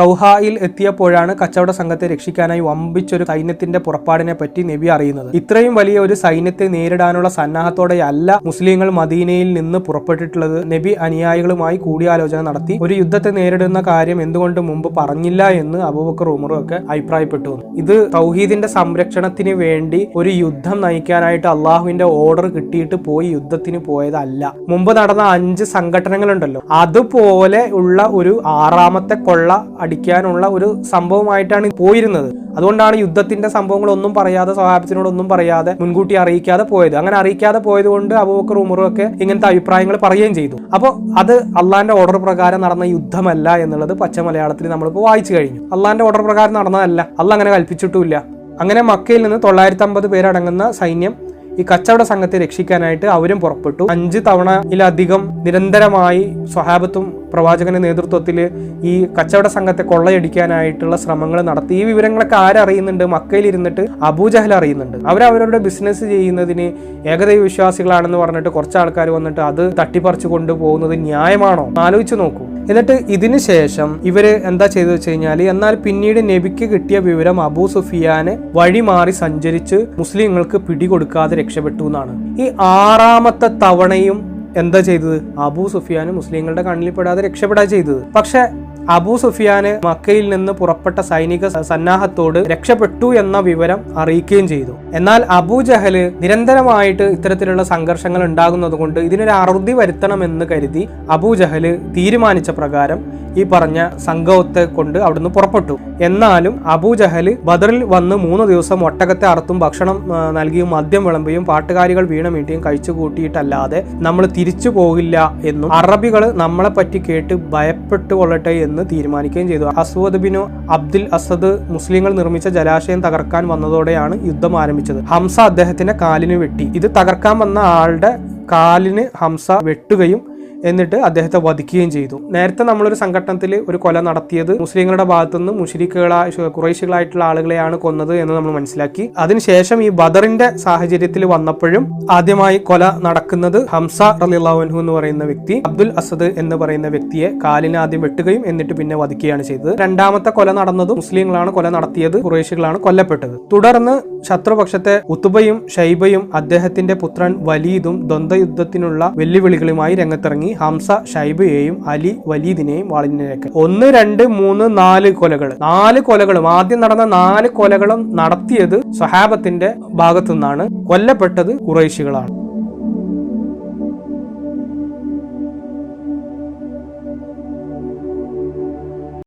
റൗഹായിൽ എത്തിയപ്പോഴാണ് കച്ചവട സംഘത്തെ രക്ഷിക്കാനായി വമ്പിച്ചൊരു സൈന്യത്തിന്റെ പുറപ്പാടിനെ പറ്റി നബി അറിയുന്നത്. ഇത്രയും വലിയ ഒരു സൈന്യത്തെ നേരിടാനുള്ള സന്നാഹത്തോടെയല്ല മുസ്ലിങ്ങൾ മദീനയിൽ നിന്ന് പുറപ്പെട്ടിട്ടുള്ളത്. നബി അനുയായികളുമായി കൂടിയാലോചന നടത്തി ഒരു യുദ്ധത്തെ നേരിടുന്ന കാര്യം എന്തുകൊണ്ട് മുമ്പ് പറഞ്ഞില്ല എന്ന് അബൂബക്കർ ഉമറും ഒക്കെ അഭിപ്രായപ്പെട്ടു. ഇത് തൗഹീദിന്റെ സംരക്ഷണത്തിന് വേണ്ടി ഒരു യുദ്ധം നയിക്കാനായിട്ട് അള്ളാഹുവിന്റെ ഓർഡർ കിട്ടിയിട്ട് പോയി യുദ്ധത്തിന് പോയതല്ല. മുമ്പ് നടന്ന അഞ്ച് സംഘടനകളുണ്ടല്ലോ. അതുപോലെ ഉള്ള ഒരു ആറാമത്തെ കൊള്ള അടിക്കാനുള്ള ഒരു സംഭവമായിട്ടാണ് പോയിരുന്നത്. അതുകൊണ്ടാണ് യുദ്ധത്തിന്റെ സംഭവങ്ങളൊന്നും പറയാതെ സഹാബത്തിനോടൊന്നും പറയാതെ മുൻകൂട്ടി അറിയിക്കാതെ പോയത്. അങ്ങനെ അറിയിക്കാതെ പോയത് കൊണ്ട് അബൂബക്കർ ഉമറും ഒക്കെ ഇങ്ങനത്തെ അഭിപ്രായങ്ങൾ പറയുകയും ചെയ്തു. അപ്പോൾ അത് അള്ളാന്റെ ഓർഡർ പ്രകാരം നടന്ന യുദ്ധമല്ല എന്നുള്ളത് പച്ച മലയാളത്തിൽ നമ്മളിപ്പോൾ വായിച്ചു കഴിഞ്ഞു. അള്ളാന്റെ ഓർഡർ പ്രകാരം നടന്നതല്ല. അല്ല അങ്ങനെ കൽപ്പിച്ചിട്ടുമില്ല. അങ്ങനെ മക്കയിൽ നിന്ന് തൊള്ളായിരത്തി അമ്പത് പേരടങ്ങുന്ന സൈന്യം ഈ കച്ചവട സംഘത്തെ രക്ഷിക്കാനായിട്ട് അവരും പുറപ്പെട്ടു. അഞ്ച് തവണയിലധികം നിരന്തരമായി സ്വഹാബത്തും പ്രവാചകന്റെ നേതൃത്വത്തിൽ ഈ കച്ചവട സംഘത്തെ കൊള്ളയടിക്കാനായിട്ടുള്ള ശ്രമങ്ങൾ നടത്തി. ഈ വിവരങ്ങളൊക്കെ ആരറിയുന്നുണ്ട് മക്കയിൽ ഇരുന്നിട്ട് അബൂജഹൽ അറിയുന്നുണ്ട്. അവരവരുടെ ബിസിനസ് ചെയ്യുന്നതിന് ഏകദൈവ വിശ്വാസികളാണെന്ന് പറഞ്ഞിട്ട് കുറച്ച് ആൾക്കാർ വന്നിട്ട് അത് തട്ടിപ്പറിച്ചു കൊണ്ടുപോകുന്നത് ന്യായമാണോ? ആലോചിച്ചു നോക്കൂ. എന്നിട്ട് ഇതിന് ശേഷം ഇവർ എന്താ ചെയ്തു വെച്ച് കഴിഞ്ഞാൽ എന്നാൽ പിന്നീട് നബിക്ക് കിട്ടിയ വിവരം അബൂ സുഫിയാനെ വഴിമാറി സഞ്ചരിച്ച് മുസ്ലിങ്ങൾക്ക് പിടികൊടുക്കാതെ രക്ഷപ്പെട്ടു എന്നാണ്. ഈ ആറാമത്തെ തവണയും എന്താ ചെയ്തത്? അബൂ സുഫിയാന് മുസ്ലിങ്ങളുടെ കണ്ണിൽപ്പെടാതെ രക്ഷപ്പെടാ ചെയ്തത്. പക്ഷെ അബൂ സുഫിയാന് മക്കയിൽ നിന്ന് പുറപ്പെട്ട സൈനിക സന്നാഹത്തോട് രക്ഷപ്പെട്ടു എന്ന വിവരം അറിയിക്കുകയും ചെയ്തു. എന്നാൽ അബൂ ജഹൽ നിരന്തരമായിട്ട് ഇത്തരത്തിലുള്ള സംഘർഷങ്ങൾ ഉണ്ടാകുന്നത് കൊണ്ട് ഇതിനൊരു അറുതി വരുത്തണമെന്ന് കരുതി അബൂ ജഹൽ തീരുമാനിച്ച പ്രകാരം ഈ പറഞ്ഞ സംഘത്തെ കൊണ്ട് അവിടുന്ന് പുറപ്പെട്ടു. എന്നാലും അബൂ ജഹൽ ബദറിൽ വന്ന് മൂന്ന് ദിവസം ഒട്ടകത്തെ അറുത്തും ഭക്ഷണം നൽകിയും മദ്യം വിളമ്പിയും പാട്ടുകാരികൾ വീണമീട്ടിയും കഴിച്ചു കൂട്ടിയിട്ടല്ലാതെ നമ്മൾ തിരിച്ചു പോകില്ല എന്നും അറബികൾ നമ്മളെ പറ്റി കേട്ട് ഭയപ്പെട്ടു കൊള്ളട്ടെ തീരുമാനിക്കുകയും ചെയ്തു. അസ്വദ് ബിനു അബ്ദുൽ അസദ് മുസ്ലിങ്ങൾ നിർമ്മിച്ച ജലാശയം തകർക്കാൻ വന്നതോടെയാണ് യുദ്ധം ആരംഭിച്ചത്. ഹംസ അദ്ദേഹത്തിന്റെ കാലിന് വെട്ടി. ഇത് തകർക്കാൻ വന്ന ആളുടെ കാലിന് ഹംസ വെട്ടുകയും എന്നിട്ട് അദ്ദേഹത്തെ വധിക്കുകയും ചെയ്തു. നേരത്തെ നമ്മളൊരു സംഘടനത്തിൽ ഒരു കൊല നടത്തിയത് മുസ്ലിങ്ങളുടെ ഭാഗത്തുനിന്ന് മുഷരിക്കുകളായ കുറേശികളായിട്ടുള്ള ആളുകളെയാണ് കൊന്നത് എന്ന് നമ്മൾ മനസ്സിലാക്കി. അതിനുശേഷം ഈ ബദറിന്റെ സാഹചര്യത്തിൽ വന്നപ്പോഴും ആദ്യമായി കൊല നടക്കുന്നത് ഹംസ റലിഹു എന്ന് പറയുന്ന വ്യക്തി അബ്ദുൽ അസദ് എന്ന് പറയുന്ന വ്യക്തിയെ കാലിന് ആദ്യം വെട്ടുകയും എന്നിട്ട് പിന്നെ വധിക്കുകയാണ് ചെയ്തത്. രണ്ടാമത്തെ കൊല നടന്നത് മുസ്ലിങ്ങളാണ് കൊല നടത്തിയത് കുറേശികളാണ് കൊല്ലപ്പെട്ടത്. തുടർന്ന് ശത്രുപക്ഷത്തെ ഉത്തുബയും ഷൈബയും അദ്ദേഹത്തിന്റെ പുത്രൻ വലീദും ദ്വന്ദ്വയുദ്ധത്തിനുള്ള വെല്ലുവിളികളുമായി രംഗത്തിറങ്ങി. ഹംസ ഷൈബയെയും അലി വലീദിനെയും വാളിനിരക്ക് ഒന്ന് രണ്ട് മൂന്ന് നാല് കൊലകൾ നാല് കൊലകളും. ആദ്യം നടന്ന നാല് കൊലകളും നടത്തിയത് സ്വഹാബത്തിന്റെ ഭാഗത്തു നിന്നാണ് കൊല്ലപ്പെട്ടത് കുറേശികളാണ്